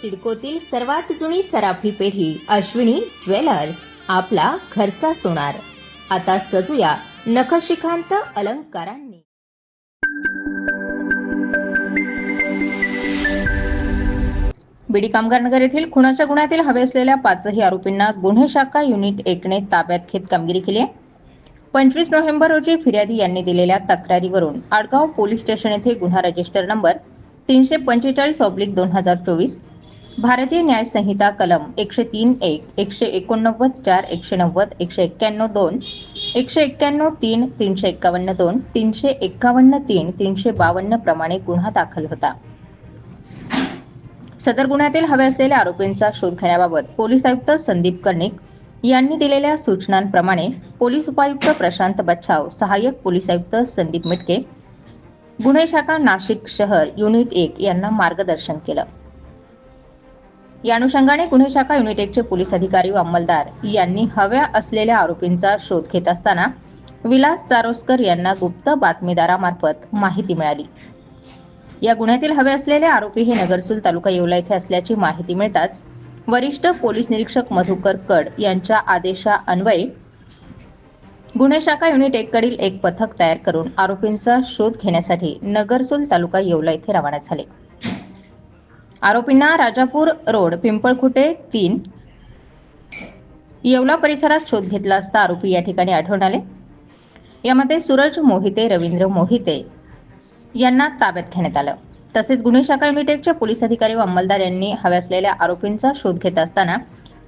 सिडकोतील सर्वात जुनी सराफी पेढी अश्विनी ज्वेलर्स आपला घरचा सोनार. आता सजूया नखशिखांत अलंकारांनी. बीडी कामगार नगर येथील खुनाच्या गुन्ह्यातील हवे असलेल्या पाचही आरोपींना गुन्हे शाखा युनिट एकने ताब्यात घेत कामगिरी केली आहे. पंचवीस नोव्हेंबर रोजी फिर्यादी यांनी दिलेल्या तक्रारीवरून आडगाव पोलीस स्टेशन येथे गुन्हा रजिस्टर नंबर तीनशे पंचेचाळीस ऑब्लिक दोन हजार चोवीस भारतीय न्याय संहिता कलम एकशे तीन एक एकशे एकोणनव्वद चार एकशे नव्वद एकशे एक्क्याण्णव दोन एकशे एक्क्याण्णव तीन तीनशे एक्कावन्न दोन तीनशे एक्कावन्न तीन तीनशे बावन्न प्रमाणे गुन्हा दाखल होता. सदर गुन्ह्यातील हवे असलेल्या आरोपींचा शोध घेण्याबाबत पोलीस आयुक्त संदीप कर्णिक यांनी दिलेल्या सूचनांप्रमाणे पोलीस उपायुक्त प्रशांत बच्छाव सहाय्यक पोलीस आयुक्त संदीप मिटके गुन्हे शाखा नाशिक शहर युनिट एक यांना मार्गदर्शन केलं. या अनुषंगाने गुन्हे शाखा युनिट एकचे पोलीस अधिकारी व अंमलदार यांनी हव्या असलेल्या आरोपींचा शोध घेत असताना विलास चारोस्कर यांना गुप्त बातमीदारामार्फत माहिती मिळाली. या गुन्ह्यातील हवे असलेले आरोपी हे नगरसूल तालुका येवला येथे असल्याची माहिती मिळताच वरिष्ठ पोलीस निरीक्षक मधुकर कड यांच्या आदेशा अन्वये गुन्हे शाखा युनिट एक कडील एक पथक तयार करून आरोपींचा शोध घेण्यासाठी नगरसूल तालुका येवला येथे रवाना झाले. आरोपींना राजापूर रोड पिंपळखुटे तीन. येवला परिसरात शोध घेतला असता आरोपी या ठिकाणी आढळून आले. यामध्ये सूरज मोहिते रवींद्र मोहिते यांना ताब्यात घेण्यात आलं. तसेच गुन्हे शाखा युनिटेकचे पोलीस अधिकारी व अंमलदार यांनी हव्या असलेल्या आरोपींचा शोध घेत असताना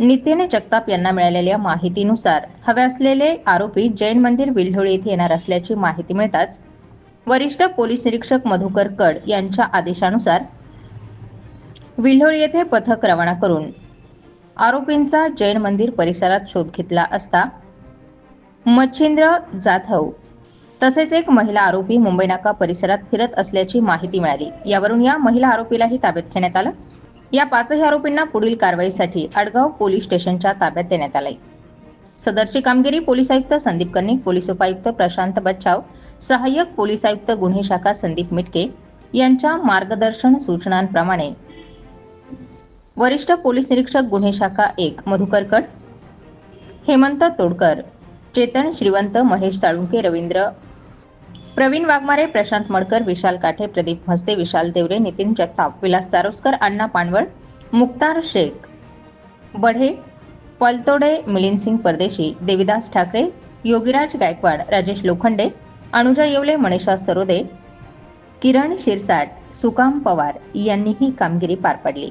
नितीन जगताप यांना मिळालेल्या माहितीनुसार हवे असलेले आरोपी जैन मंदिर विल्होळी येथे येणार असल्याची माहिती मिळताच वरिष्ठ पोलीस निरीक्षक मधुकर कड यांच्या आदेशानुसार विल्होळी येथे पथक रवाना करून आरोपींचा जैन मंदिर परिसरात शोध घेतला असता मच्छिंद्र जाधव तसेच एक महिला आरोपी मुंबई नाका परिसरात फिरत असल्याची माहिती मिळाली. यावरून या महिला आरोपीलाही ताब्यात घेण्यात आलं. या पाचही आरोपींना पुढील कारवाईसाठी आडगाव पोलीस स्टेशनच्या ताब्यात देण्यात आले सदरची कामगिरी पोलीस आयुक्त संदीप कर्णिक पोलीस उपायुक्त प्रशांत बच्चाव सहाय्यक पोलीस आयुक्त गुन्हे शाखा संदीप मिटके यांच्या मार्गदर्शन सूचनांप्रमाणे वरिष्ठ पोलीस निरीक्षक गुन्हे शाखा एक मधुकर कड हेमंत तोडकर चेतन श्रीवंत महेश साळुंके रवींद्र प्रवीण वाघमारे प्रशांत मडकर विशाल काठे प्रदीप म्हस्ते विशाल देवरे नितीन जगताप विलास चारोस्कर अण्णा पानवळ मुक्तार शेख बढे पलतोडे मिलिंद सिंग परदेशी देविदास ठाकरे योगीराज गायकवाड राजेश लोखंडे अनुजा येवले मनीषा सरोदे किरण शिरसाट सुकाम पवार यांनी ही कामगिरी पार पाडली.